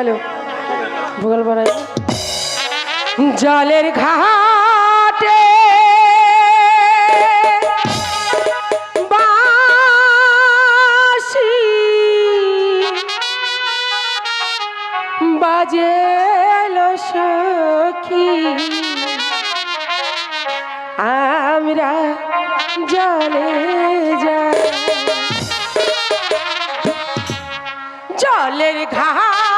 Hello ভোগাল পাড়ায় জলের ঘাটে বাসি বাজে সখী। আমরা জলে যাই জলের ঘাট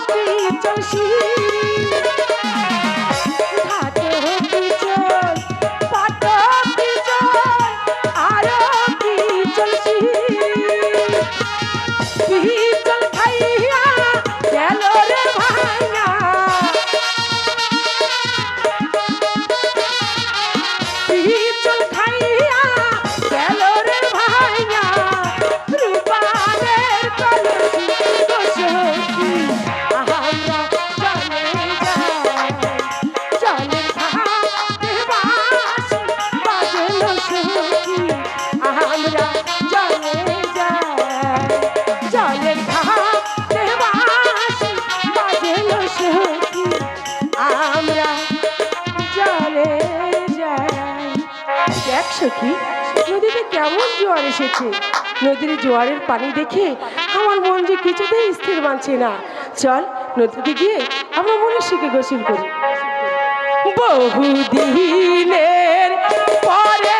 হাতে দেখ সখী, নদীতে কেমন জোয়ার এসেছে। নদীর জোয়ারের পানি দেখে আমার মন যে কিছুতেই স্থির মানছে না। চল নদীতে গিয়ে আমরা মনে শিখে গোসল করি। বহুদিনের পরে